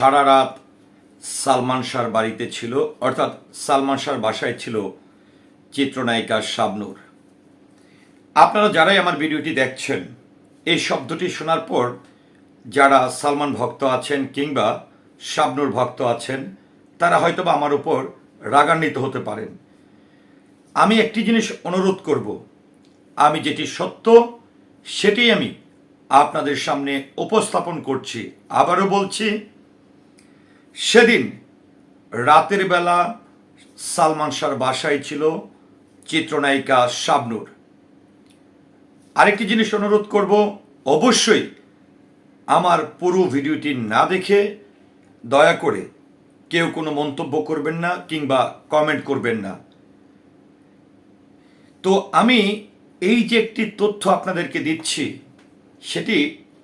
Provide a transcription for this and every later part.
সারা রাত সালমান শাহর বাড়িতে ছিল, অর্থাৎ সালমান শাহর বাসায় ছিল চিত্রনায়িকা শাবনূর। আপনারা যারাই আমার ভিডিওটি দেখছেন, এই শব্দটি শোনার পর যারা সালমান ভক্ত আছেন কিংবা শাবনূর ভক্ত আছেন, তারা হয়তোবা আমার উপর রাগান্বিত হতে পারেন। আমি একটি জিনিস অনুরোধ করব। আমি যেটি সত্য, সেটি আমি আপনাদের সামনে উপস্থাপন করছি, আবারও বলছি সেদিন রাতের বেলা সালমান শাহর বাসায় ছিল চিত্রনায়িকা শাবনূর। আরেকটি জিনিস অনুরোধ করব, অবশ্যই আমার পুরো ভিডিওটি না দেখে দয়া করে কেউ কোনো মন্তব্য করবেন না কিংবা কমেন্ট করবেন না। তো আমি এই যে একটি তথ্য আপনাদেরকে দিচ্ছি, সেটি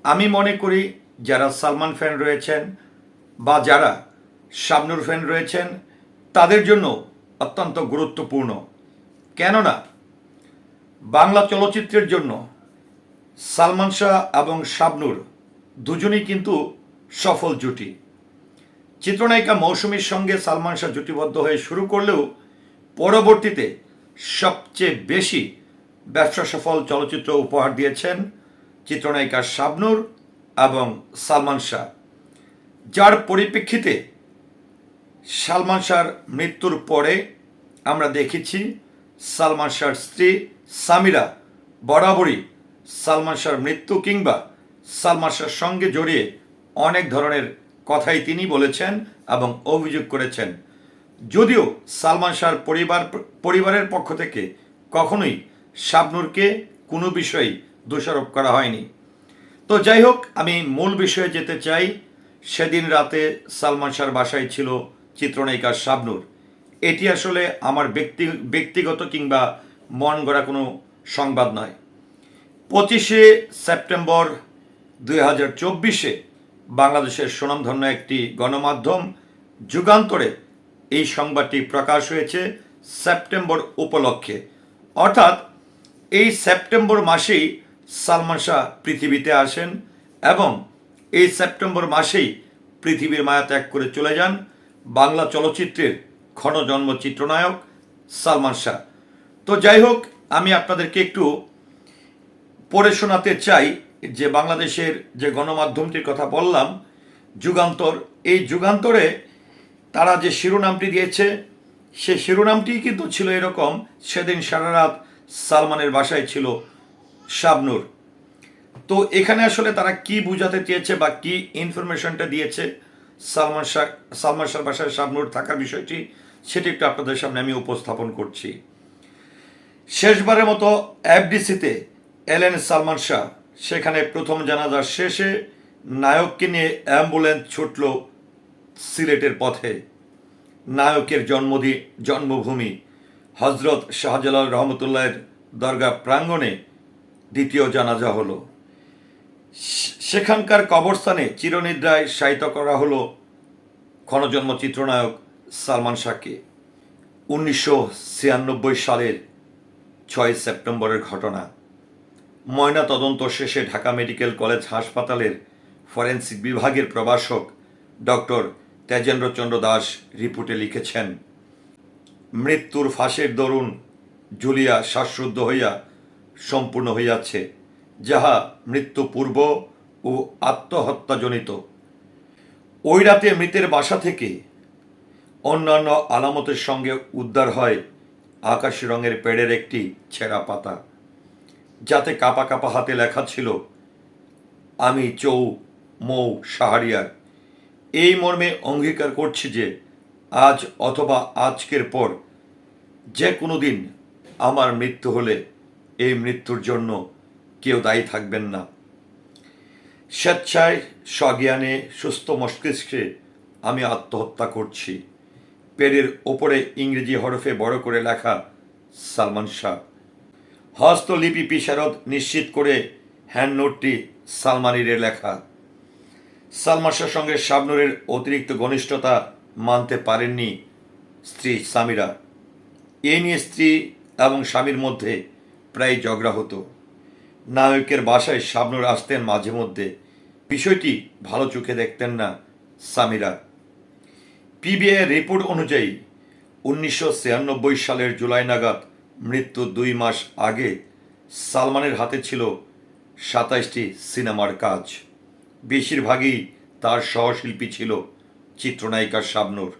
আমি মনে করি যারা সালমান ফ্যান রয়েছেন বা যারা শাবনুর ফ্যান রয়েছেন, তাদের জন্য অত্যন্ত গুরুত্বপূর্ণ। কেননা, বাংলা চলচ্চিত্রের জন্য সালমান শাহ এবং শাবনুর দুজনেই কিন্তু সফল জুটি। চিত্রনায়িকা মৌসুমীর সঙ্গে সালমান শাহ জুটিবদ্ধ হয়ে শুরু করলেও পরবর্তীতে সবচেয়ে বেশি ব্যবসা সফল চলচ্চিত্র উপহার দিয়েছেন চিত্রনায়িকা শাবনুর এবং সালমান শাহ। যার পরিপ্রেক্ষিতে সালমান শাহর মৃত্যুর পরে আমরা দেখেছি সালমান শাহর স্ত্রী সামিরা বরাবরই সালমান শাহর মৃত্যু কিংবা সালমান শাহর সঙ্গে জড়িয়ে অনেক ধরনের কথাই তিনি বলেছেন এবং অভিযোগ করেছেন। যদিও সালমান শাহর পরিবার, পরিবারের পক্ষ থেকে কখনোই শাবনুরকে কোনো বিষয়েই দোষারোপ করা হয়নি। তো যাই হোক, আমি মূল বিষয়ে যেতে চাই সেদিন রাতে সালমান শাহর বাসায় ছিল চিত্রনায়িকা শাবনুর। এটি আসলে আমার ব্যক্তি, ব্যক্তিগত কিংবা মন গড়া কোনো সংবাদ নয়। পঁচিশে সেপ্টেম্বর দুই হাজার চব্বিশে বাংলাদেশের সুনামধন্য একটি গণমাধ্যম যুগান্তরে এই সংবাদটি প্রকাশ হয়েছে সেপ্টেম্বর উপলক্ষে। অর্থাৎ এই সেপ্টেম্বর মাসেই সালমান শাহ পৃথিবীতে আসেন এবং এই সেপ্টেম্বর মাসেই পৃথিবীর মায়া ত্যাগ করে চলে যান বাংলা চলচ্চিত্রের ক্ষণজন্ম চিত্রনায়ক সালমান শাহ। তো যাই হোক, আমি আপনাদেরকে একটু পড়ে শোনাতে চাই যে বাংলাদেশের যে গণমাধ্যমটির কথা বললাম, যুগান্তর। এই যুগান্তরে তারা যে শিরোনামটি দিয়েছে, সে শিরোনামটি কিন্তু ছিল এরকম, সেদিন সারা রাত সালমানের বাসায় ছিল শাবনুর। তো এখানে আসলে তারা কি বুঝাতে চেয়েছে বা কি ইনফরমেশনটা দিয়েছে? সালমান শাহ সালমান শাহ বাসায় শাবনুর থাকার বিষয়টি, সেটি একটু আপনাদের সামনে আমি উপস্থাপন করছি। শেষবারের মতো এফডিসিতে এলেন সালমান শাহ। সেখানে প্রথম জানাজার শেষে নায়ককে নিয়ে অ্যাম্বুলেন্স ছুটল সিলেটের পথে। নায়কের জন্মদি, জন্মভূমি হজরত শাহজালাল রহমতুল্লাহের দরগা প্রাঙ্গণে দ্বিতীয় জানাজা হলো। সেখানকার কবরস্থানে চিরনিদ্রায় শায়িত করা হলো ক্ষণজন্ম চিত্রনায়ক সালমান শাহকে। উনিশশো ছিয়ানব্বই সালের ছয় সেপ্টেম্বরের ঘটনা। ময়না তদন্ত শেষে ঢাকা মেডিকেল কলেজ হাসপাতালের ফরেন্সিক বিভাগের প্রভাষক ডক্টর তেজেন্দ্রচন্দ্র দাস রিপোর্টে লিখেছেন, মৃত্যুর ফাঁসের দরুন জুলিয়া শ্বাসরুদ্ধ হইয়া সম্পূর্ণ হইয়াছে। যাহা মৃত্যু পূর্ব ও আত্মহত্যাজনিত। ওই রাতে মৃতের বাসা থেকে অন্যান্য আলামতের সঙ্গে উদ্ধার হয় আকাশি রঙের পেড়ের একটি ছেঁড়া পাতা। যাতে কাপা কাপা হাতে লেখা ছিল, আমি চৌ মৌ সাহারিয়ার। এই মর্মে অঙ্গীকার করছি যে, আজ অথবা আজকের পর যে কোনো দিন আমার মৃত্যু হলে এই মৃত্যুর জন্য কেউ দায়ী থাকবেন না। স্বেচ্ছায় স্বজ্ঞানে সুস্থ মস্তিষ্কে আমি আত্মহত্যা করছি। পেরের ওপরে ইংরেজি হরফে বড় করে লেখা সালমান শাহ। হস্তলিপি পিসারত নিশ্চিত করে হ্যান্ড নোটটি সালমানিরের লেখা। সালমান শাহর সঙ্গে শাবনুরের অতিরিক্ত ঘনিষ্ঠতা মানতে পারেননি স্ত্রী সামিরা। এ নিয়ে স্ত্রী এবং স্বামীর মধ্যে প্রায় ঝগড়া হতো। নায়কের বাসায় শাবনুর আসতেন মাঝে মধ্যে। বিষয়টি ভালো চোখে দেখতেন না সামিরা। পিবিআই রিপোর্ট অনুযায়ী উনিশশো ছিয়ানব্বই সালের জুলাই নাগাদ মৃত্যু দুই মাস আগে সালমানের হাতে ছিল সাতাইশটি সিনেমার কাজ। বেশিরভাগই তার সহশিল্পী ছিল চিত্রনায়িকা শাবনূর।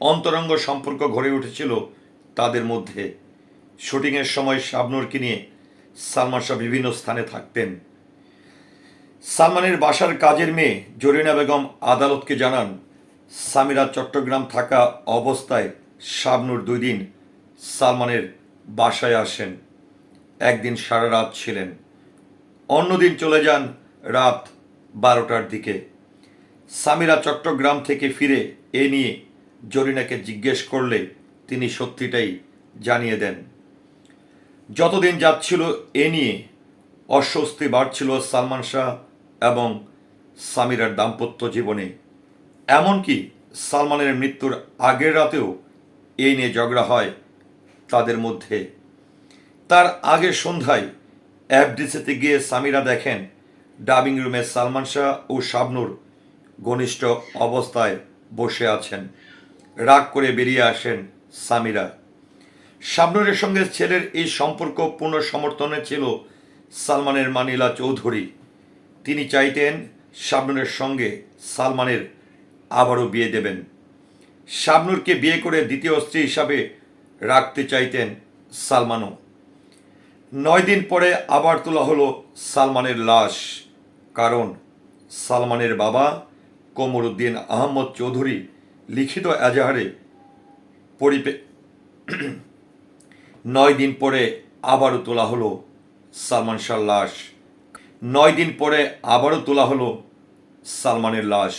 অন্তরঙ্গ সম্পর্ক গড়ে উঠেছিল তাদের মধ্যে। শুটিংয়ের সময় শাবনূরকে নিয়ে সালমান শাহ বিভিন্ন স্থানে থাকতেন। সালমানের বাসার কাজের মেয়ে জরিনা বেগম আদালতকে জানান, সামিরা চট্টগ্রাম থাকা অবস্থায় শাবনূর দুই দিন সালমানের বাসায় আসেন। একদিন সারা রাত ছিলেন। অন্যদিন চলে যান রাত বারোটার দিকে। সামিরা চট্টগ্রাম থেকে ফিরে এ নিয়ে জরিনাকে জিজ্ঞেস করলে তিনি সত্যিটাই জানিয়ে দেন। যতদিন যাচ্ছিল এ নিয়ে, অস্বস্তি বাড়ছিল সালমান শাহ এবং সামিরার দাম্পত্য জীবনে। এমনকি সালমানের মৃত্যুর আগের রাতেও এই নিয়ে ঝগড়া হয় তাদের মধ্যে। তার আগের সন্ধ্যায় এফডিসিতে গিয়ে সামিরা দেখেন, ডাবিং রুমে সালমান শাহ ও শাবনুর ঘনিষ্ঠ অবস্থায় বসে আছেন। রাগ করে বেরিয়ে আসেন সামিরা। শাবনুরের সঙ্গে ছেলের এই সম্পর্ক পূর্ণ সমর্থনে ছিল সালমানের মানিলা চৌধুরী। তিনি চাইতেন শাবনুরের সঙ্গে সালমানের আবারও বিয়ে দেবেন। শাবনুরকে বিয়ে করে দ্বিতীয় স্ত্রী হিসাবে রাখতে চাইতেন সালমানও। নয় দিন পরে আবার তোলা হলো সালমানের লাশ, কারণ সালমানের বাবা কোমরুদ্দিন আহমদ চৌধুরী লিখিত এজাহারে পরিপে নয় দিন পরে আবারও তোলা হলো সালমান শাহর লাশ। নয় দিন পরে আবারও তোলা হলো সালমানের লাশ।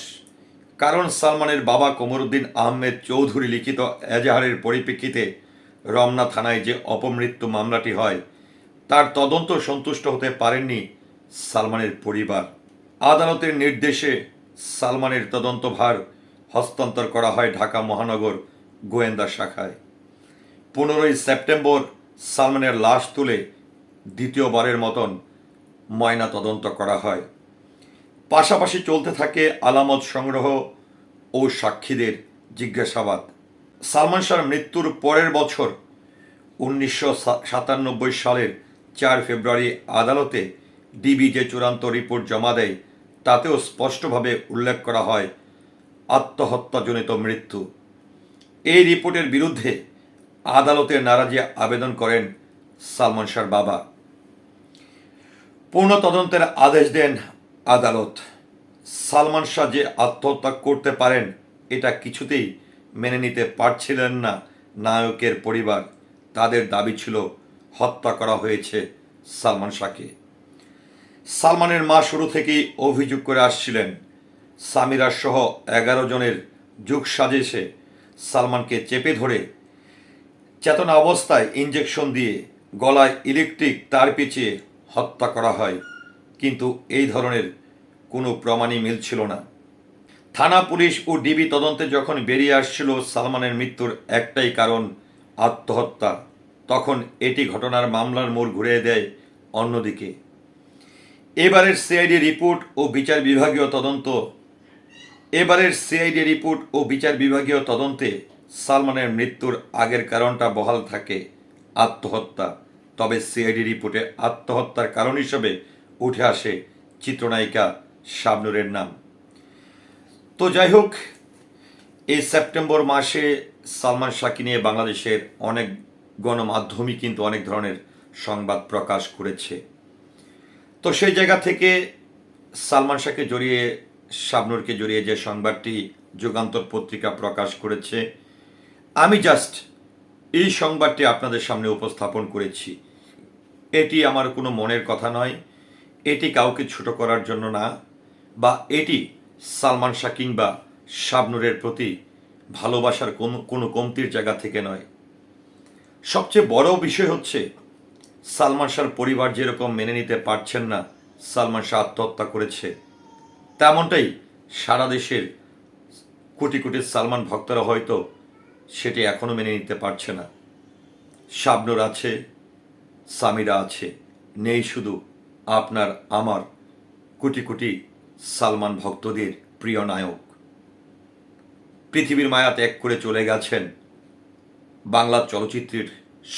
কারণ সালমানের বাবা কোমরুদ্দিন আহমেদ চৌধুরী লিখিত এজাহারের পরিপ্রেক্ষিতে রমনা থানায় যে অপমৃত্যু মামলাটি হয়, তার তদন্ত সন্তুষ্ট হতে পারেননি সালমানের পরিবার। আদালতের নির্দেশে সালমানের তদন্তভার হস্তান্তর করা হয় ঢাকা মহানগর গোয়েন্দা শাখায়। পনেরোই সেপ্টেম্বর সালমানের লাশ তুলে দ্বিতীয়বারের মতন ময়না তদন্ত করা হয়। পাশাপাশি চলতে থাকে আলামত সংগ্রহ ও সাক্ষীদের জিজ্ঞাসাবাদ। সালমান শাহর মৃত্যুর পরের বছর উনিশশো সাতানব্বই সালের চার ফেব্রুয়ারি আদালতে ডিবি যে চূড়ান্ত রিপোর্ট জমা দেয়, তাতেও স্পষ্টভাবে উল্লেখ করা হয় আত্মহত্যাজনিত মৃত্যু। এই রিপোর্টের বিরুদ্ধে আদালতে নারাজি আবেদন করেন সালমান শাহর বাবা। পূর্ণ তদন্তের আদেশ দেন আদালত। সালমান শাহ যে আত্মহত্যা করতে পারেন, এটা কিছুতেই মেনে নিতে পারছিলেন না নায়কের পরিবার। তাদের দাবি ছিল, হত্যা করা হয়েছে সালমান শাহকে। সালমানের মা শুরু থেকেই অভিযোগ করে আসছিলেন সামিরা সহ এগারো জনের যুগ সাজেছে সালমানকে চেপে ধরে চেতনা অবস্থায় ইঞ্জেকশন দিয়ে গলায় ইলেকট্রিক তার পেঁচিয়ে হত্যা করা হয়। কিন্তু এই ধরনের কোনো প্রমাণই মিলছিল না। থানা পুলিশ ও ডিবি তদন্তে যখন বেরিয়ে আসছিল সালমানের মৃত্যুর একটাই কারণ আত্মহত্যা। তখন এটি ঘটনার মামলার মোড় ঘুরিয়ে দেয় অন্যদিকে। এবারের সিআইডি রিপোর্ট ও বিচার বিভাগীয় তদন্ত এবারের সিআইডি রিপোর্ট ও বিচার বিভাগীয় তদন্তে সালমানের মৃত্যুর আগের কারণটা বহাল থাকে আত্মহত্যা। তবে সিআইডি রিপোর্টে আত্মহত্যার কারণ হিসেবে উঠে আসে চিত্রনায়িকা শাবনুরের নাম। তো যাই হোক, এই সেপ্টেম্বর মাসে সালমান শাহকে নিয়ে বাংলাদেশের অনেক গণমাধ্যমই কিন্তু অনেক ধরনের সংবাদ প্রকাশ করেছে। তো সেই জায়গা থেকে সালমান শাহকে জড়িয়ে, শাবনুরকে জড়িয়ে যে সংবাদটি যুগান্তর পত্রিকা প্রকাশ করেছে আমি জাস্ট এই সংবাদটি আপনাদের সামনে উপস্থাপন করেছি। এটি আমার কোনো মনের কথা নয়। এটি কাউকে ছোট করার জন্য না, বা এটি সালমান শাহ কিংবা শাবনুরের প্রতি ভালোবাসার কোনো কোনো কমতির জায়গা থেকে নয়। সবচেয়ে বড় বিষয় হচ্ছে, সালমান শাহর পরিবার যেরকম মেনে নিতে পারছেন না, সালমান শাহ আত্মহত্যা করেছে। তেমনটাই সারা দেশের কোটি কোটি সালমান ভক্তরা হয়তো সেটি এখনও মেনে নিতে পারছে না। শাবনুর আছে, সামিরা আছে, নেই শুধু আপনার, আমার কোটি কোটি সালমান ভক্তদের প্রিয় নায়ক। পৃথিবীর মায়া ত্যাগ করে চলে গেছেন। বাংলা চলচ্চিত্রের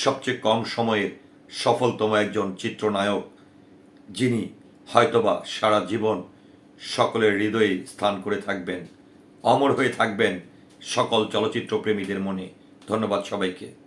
সবচেয়ে কম সময়ের সফলতম একজন চিত্রনায়ক, যিনি হয়তোবা সারা জীবন সকলের হৃদয়ে স্থান করে থাকবেন, অমর হয়ে থাকবেন সকল চলচ্চিত্র প্রেমীদের মনে ধন্যবাদ সবাইকে।